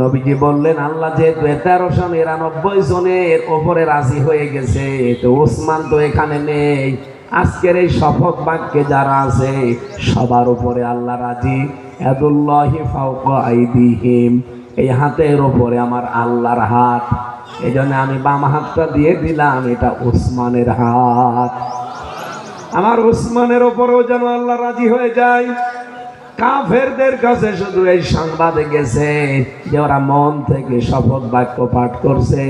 নবীজি বললেন, আল্লাহ যেহেতু তেরোশো নিরানব্বই জনের ওপরে রাজি হয়ে গেছে, তো ওসমান তো এখানে নেই। আজকের এই শপথ বাক্যে যারা আছে, সবার উপরে আল্লাহ রাজি। এদুল্লাহি ফাউকা আইদিহিম, এই হাতের ওপরে আমার আল্লাহর হাত। এই জন্য আমি বাম হাতটা দিয়ে দিলাম, এটা ওসমানের হাত। আমার ওসমানের ওপরেও যেন আল্লাহ রাজি হয়ে যায়। কাফেরদের কাছে শুধু এই সংবাদে গেছে যে ওরা মন থেকে শপথ বাক্য পাঠ করছে।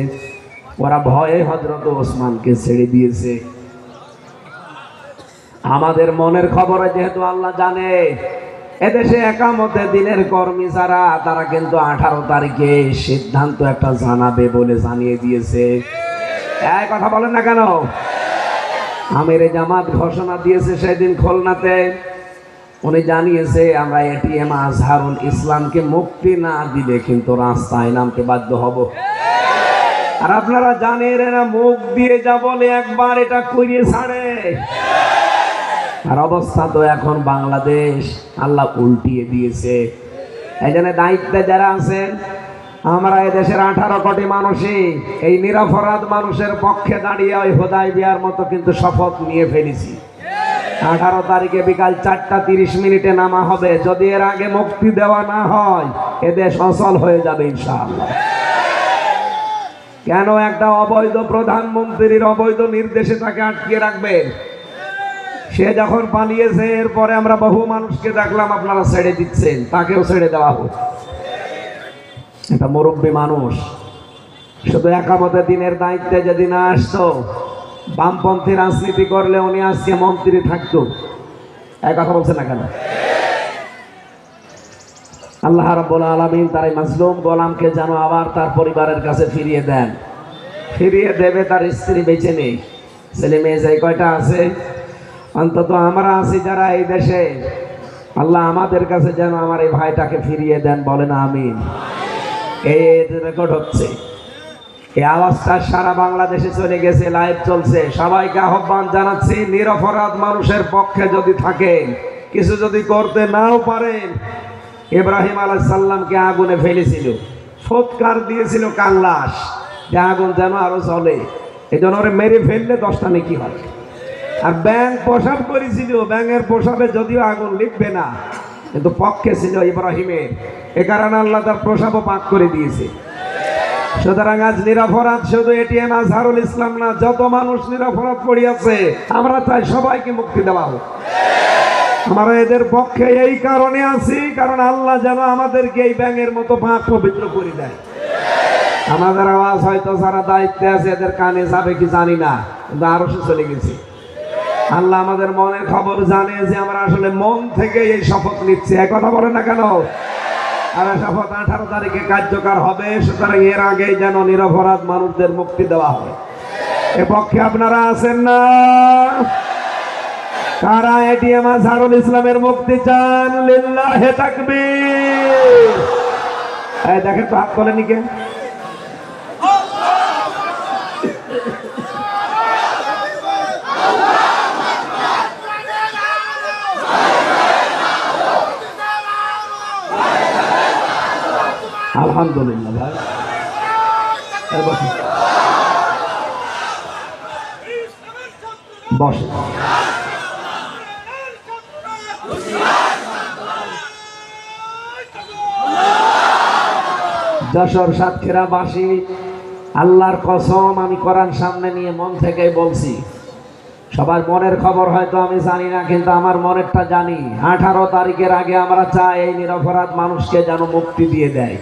ওরা ভয়ে হজরত ওসমানকে ছেড়ে দিয়েছে। আমাদের মনের খবরে যেহেতু আল্লাহ জানে, এদেশে একামতে দিনের কর্মী যারা, তারা কিন্তু আঠারো তারিখে সিদ্ধান্ত একটা জানাবে বলে জানিয়ে দিয়েছে। কথা বলেন না কেন? আমির জামাত ঘোষণা দিয়েছে সেদিন খুলনাতে। উনি জানিয়েছে, আমরা এটিএম আজহারুল ইসলামকে মুক্তি না দিলে কিন্তু রাস্তায় নামতে বাধ্য হব। আর আপনারা জানেন, এরা মুখ দিয়ে যা বলে একবার এটা করিয়ে ছাড়ে। আর অবস্থা তো এখন বাংলাদেশ, আল্লাহ উল্টিয়ে দিয়েছে। এই জন্য দায়িত্বে যারা আছেন, আমরা দেশের আঠারো কোটি মানুষই, এই নিরপরাধ মানুষের পক্ষে দাঁড়িয়ে ওই হোদাই বিয়ার মতো কিন্তু শপথ নিয়ে ফেলেছি। আঠারো তারিখে বিকাল চারটা তিরিশ মিনিটে নামা হবে। যদি এর আগে মুক্তি দেওয়া না হয় এদেশ অচল হয়ে যাবে ইনশাআল্লাহ। কেন একটা অবৈধ প্রধানমন্ত্রীর অবৈধ নির্দেশে তাকে আটকিয়ে রাখবেন সে যখন পালিয়েছে, এরপরে আমরা বহু মানুষকে দেখলাম আপনারা ছেড়ে দিচ্ছেন, তাকেও ছেড়ে দেওয়া হোক। এটা মুরব্বী মানুষ, শুধু একামতে দিনের দায়িত্বে যদি না আসতো বামপন্থী রাজনীতি করলে উনি আজকে মন্ত্রী থাকতো। এক কথা বলছে না কেন? আল্লাহ রাব্বুল আলামিন তার এই মাজলুম গোলামকে যেন আবার তার পরিবারের কাছে ফিরিয়ে দেন। ফিরিয়ে দেবে তার স্ত্রী বেঁচে নেই। ছেলে মেয়ে যে কয়টা আছে? অন্তত আমরা আছি যারা এই দেশে। আল্লাহ আমাদের কাছে যেন আমার এই ভাইটাকে ফিরিয়ে দেন বলেন আমিন। এই রেকর্ড হচ্ছে। এই আওয়াজটা সারা বাংলাদেশে চলে গেছে লাইভ চলছে। সবাইকে আহ্বান জানাচ্ছি, নিরপরাধ মানুষের পক্ষে যদি থাকেন, কিছু যদি করতে নাও পারেন, ইব্রাহিম আলাহ সাল্লামকে আগুনে ফেলেছিল। সৎকার দিয়েছিল কাংলাস যে আগুন যেন আরও চলে এই জন্য ওরে মেরে ফেললে দশটা নাকি হয়। আর ব্যাং প্রসাব করেছিল, ব্যাঙের প্রসাবে যদিও আগুন লিখবে না, কিন্তু পক্ষে ছিল ইব্রাহিমের। এ কারণে আল্লাহ তার প্রসাবও পাক করে দিয়েছে। সুতরাং আজ নিরাপরাধ শুধু এটিএম আজহারুল ইসলাম না, যত মানুষ নিরাপরাধ পড়িয়াছে, আমরা চাই সবাইকে মুক্তি দেওয়া হোক। আমরা এদের পক্ষে এই কারণে আছি, কারণ আল্লাহ যেন আমাদেরকে এই ব্যাঙের মতো পাক পবিত্র করে দেয়। আমাদের আওয়াজ হয়তো যারা দায়িত্বে আছে, এদের কানে যাবে কি জানি না, কিন্তু আরও সে চলে গেছি। আল্লাহ আমাদের মনের খবর জানে যে আমরা আসলে মন থেকে এই শপথ নিচ্ছি। এক কথা বলে না কেন? শপথ আঠারো তারিখে কার্যকর হবে, সুতরাং এর আগেই যেন নিরপরাধ মানুষদের মুক্তি দেওয়া হবে এ পক্ষে আপনারা আছেন না? কারা এটিএম আজহারুল ইসলামের মুক্তি চান? লিল্লাহে তাকবীর। দেখেন তো হাত তোলেনি কে? আলহামদুলিল্লাহ, ভাই। বসেন যশোর সাতক্ষীরাবাসী আল্লাহর কসম, আমি কোরআন সামনে নিয়ে মন থেকে বলছি। সবার মনের খবর হয়তো আমি জানি না, কিন্তু আমার মনেরটা জানি। আঠারো তারিখের আগে আমরা চাই এই নিরপরাধ মানুষকে যেন মুক্তি দিয়ে দেয়।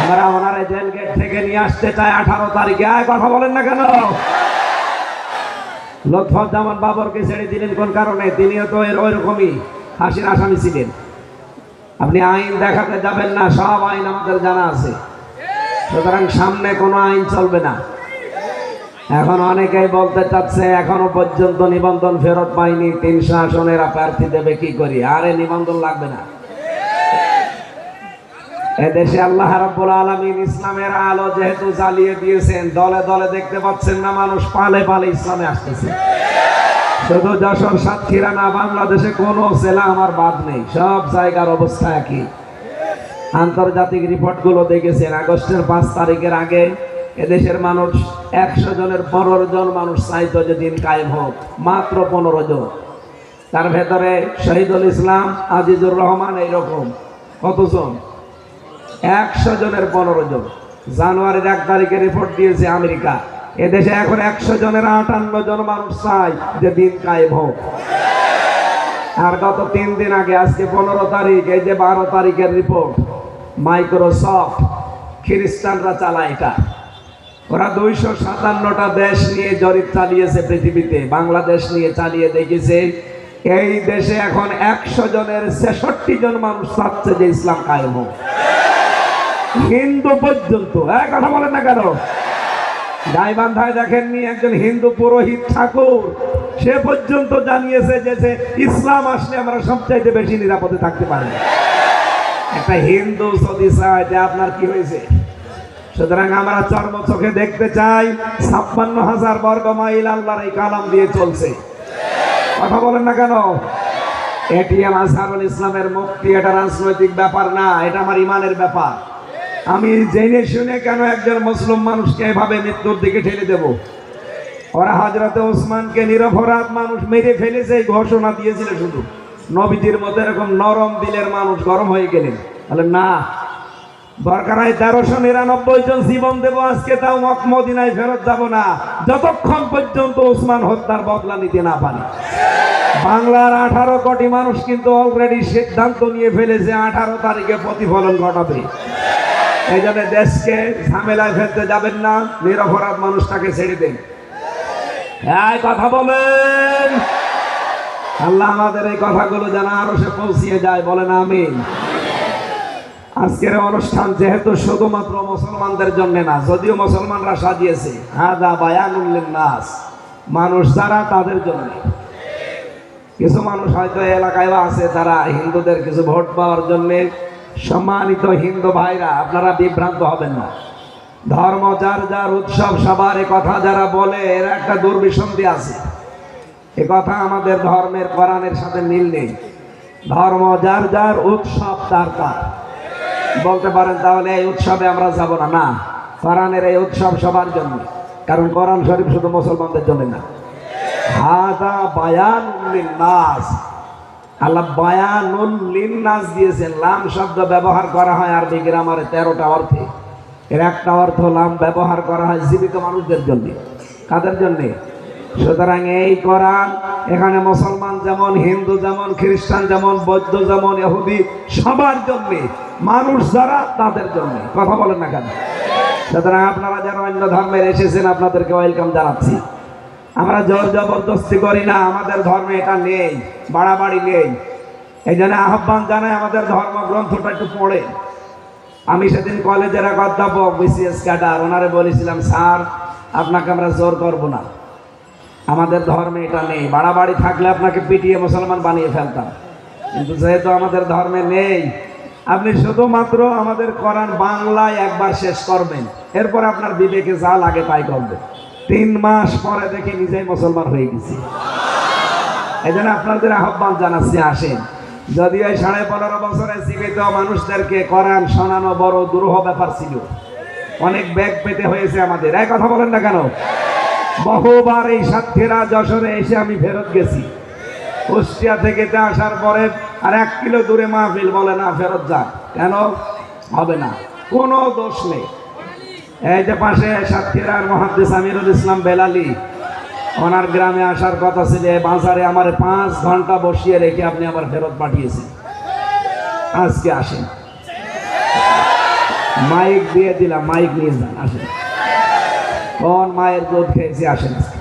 আমরা ওনারা জেল গেট থেকে নিয়ে আসতে চাই আঠারো তারিখে। আয়, কথা বলেন না কেন? লطফুজ্জামান বাবরকে ছেড়ে দিলেন কোন কারণে? তিনিও তো এর ওইরকমই, হাসির আসামি ছিলেন। আপনি আইন দেখাতে যাবেন না, সব আইন আমাদের জানা আছে। সুতরাং সামনে কোনো আইন চলবে না। এখন অনেকেই বলতে চাচ্ছে, এখনও পর্যন্ত নিবন্ধন ফেরত পাইনি, তিনশো আসনেরা প্রার্থী দেবে কি করি? আরে নিবন্ধন লাগবে না। এদেশে আল্লাহ রাব্বুল আলামিন ইসলামের আলো যেহেতু জ্বালিয়ে দিয়েছেন, দলে দলে দেখতে পাচ্ছেন না মানুষ পালে পালে ইসলামে আসতেছে। শুধু যশোর সাতক্ষীরা না, বাংলাদেশে কোনো জেলা আমার বাদ নেই, সব জায়গার অবস্থা একই। আন্তর্জাতিক রিপোর্টগুলো দেখেছেন, আগস্টের পাঁচ তারিখের আগে এদেশের মানুষ একশো জনের পনেরো জন মানুষ চাইতো যে দিন কায়েম হোক, মাত্র পনেরো জন। তার ভেতরে শহীদুল ইসলাম, আজিজুর রহমান এইরকম, কতজন? একশো জনের পনেরো জন। জানুয়ারির এক তারিখে রিপোর্ট দিয়েছে আমেরিকা। এদেশে এখন একশো জনের আটান্ন জন মানুষ চায় যে দিন কায়েম হোক। আর গত তিন দিন আগে, আজকে পনেরো তারিখ, এই যে বারো তারিখের রিপোর্ট মাইক্রোসফট খ্রিস্টানরা চালায় এটা। ওরা দুইশো সাতান্নটা দেশ নিয়ে জরিপ চালিয়েছে পৃথিবীতে, বাংলাদেশ নিয়ে চালিয়ে দেখেছে। এই দেশে এখন একশো জনের ছেষট্টি জন মানুষ চাচ্ছে যে ইসলাম কায়েম হোক। হিন্দু পর্যন্ত। এক কথা বলেন না কেন? গাইবান্ধায় দেখেননি একজন হিন্দু পুরোহিত ঠাকুর। সে পর্যন্ত জানিয়েছে যে যে ইসলাম আসলে আমরা সবচাইতে বেশি নিরাপদে থাকতে পারি। একটা হিন্দু চায় যে আপনার কি হয়েছে? সুতরাং আমরা চর্ম চোখে দেখতে চাই, ছাপ্পান্ন হাজার বর্গ মাইল আল্লাহর এই কালাম দিয়ে চলছে। কথা বলেন না কেন? এটিএম আজহারুল ইসলামের মুক্তি, এটা রাজনৈতিক ব্যাপার না, এটা আমার ইমানের ব্যাপার। আমি জেনে শুনে কেন একজন মুসলিম মানুষকে এভাবে মৃত্যুর দিকে ঠেলে দেব? ওরা হজরতে ওসমানকে নিরপরাধ মানুষ মেরে ফেলেছে এই ঘোষণা দিয়েছিল শুধু। নবীজির মতো এরকম নরম দিলের মানুষ গরম হয়ে গেলেন। বলে, না, দরকার হয় তেরোশো নিরানব্বই জন জীবন দেব আজকে, তাও মক মদিনায় ফেরত যাব না। যতক্ষণ পর্যন্ত ওসমান হত্যার বদলা নিতে না পারে। বাংলার আঠারো কোটি মানুষ কিন্তু অলরেডি সিদ্ধান্ত নিয়ে ফেলেছে, আঠারো তারিখে প্রতিফলন ঘটাবে। এই জন্য দেশকে ঝামেলায় ফেলতে যাবেন না, নিরপরাধ মানুষটাকে ছেড়ে দেন। এই কথা বলেন। আল্লাহ আমাদের এই কথাগুলো যেন আরও সে পৌঁছিয়ে যায় বলেন আমিন। আজকের অনুষ্ঠান যেহেতু শুধুমাত্র মুসলমানদের জন্য না, যদিও মুসলমানরা সাজিয়েছে। হাদা বায়ানুল্লিন নাস মানুষ যারা, তাদের জন্য। কিছু মানুষ হয়তো এলাকায় আছে তারা হিন্দুদের কিছু ভোট পাওয়ার জন্য সম্মানিত হিন্দু ভাইরা, আপনারা বিভ্রান্ত হবেন না। ধর্ম যার যার উৎসব, সবার কথা যারা বলে, এর একটা দুর্বিসন্ধি আছে। এ কথা আমাদের ধর্মের, কোরআনের সাথে মিল নেই। ধর্ম যার যার উৎসব তার তার। বলতে পারেন তাহলে এই উৎসবে আমরা যাব না। না, কোরআনের এই উৎসব সবার জন্য। কারণ কোরআন শরীফ শুধু মুসলমানদের জন্য না। হাজা বায়ান নাস। আল্লাহ বায়ানুল লিন্নাস দিয়েছেন লাম শব্দ ব্যবহার করা হয় আরবি গ্রামারে তেরোটা অর্থে। এর একটা অর্থ লাম ব্যবহার করা হয় জীবিত মানুষদের জন্য। কাদের জন্যে? সুতরাং এই কোরআন এখানে মুসলমান যেমন, হিন্দু যেমন, খ্রিস্টান যেমন, বৌদ্ধ যেমন এহুদি সবার জন্য, মানুষ যারা তাদের জন্য। কথা বলেন না কেন? সুতরাং আপনারা যারা অন্য ধর্মের এসেছেন, আপনাদেরকে ওয়েলকাম জানাচ্ছি। আমরা জোর জবরদস্তি করি না, আমাদের ধর্মে এটা নেই, বাড়াবাড়ি নেই। এই জন্য আহ্বান জানাই আমাদের ধর্মগ্রন্থটা একটু পড়ে। আমি সেদিন কলেজের এক অধ্যাপক বিসিএস ক্যাডার ওনারে বলেছিলাম, স্যার, আপনাকে আমরা জোর করব না। আমাদের ধর্মে এটা নেই। বাড়াবাড়ি থাকলে আপনাকে পিটিয়ে মুসলমান বানিয়ে ফেলতাম। কিন্তু যেহেতু আমাদের ধর্মে নেই, আপনি শুধুমাত্র আমাদের কোরআন বাংলায় একবার শেষ করবেন। এরপর আপনার বিবেকে যা লাগে তাই করবেন তিন মাস পরে দেখে নিজেই মুসলমান হয়ে গেছি। এই জন্য আপনাদের আহ্বান জানাচ্ছি, আসেন। যদিও এই সাড়ে পনেরো বছরে জীবিত মানুষদেরকে করান শোনানো বড় দুরূহ ব্যাপার ছিল। অনেক ব্যাগ পেতে হয়েছে আমাদের। এক কথা বলেন না কেন? বহুবার এই সাতক্ষীরা যশোরে এসে আমি ফেরত গেছি। কুষ্টিয়া থেকে আসার পরে আর এক কিলো দূরে মাহফিল বলে না, ফেরত যা কেন? হবে না। কোনো দোষ নেই। এই যে পাশে সাতক্ষীরার মহাদ্দেশ আমিরুল ইসলাম বেলালি, ওনার গ্রামে আসার কথা ছিল বাজারে আমার পাঁচ ঘণ্টা বসিয়ে রেখে আপনি আবার ফেরত পাঠিয়েছেন। আজকে আসেন। মাইক দিয়ে দিলাম, মাইক নিয়ে যান, আসেন। কোন মায়ের দুধ খেয়েছি, আসেন আজকে।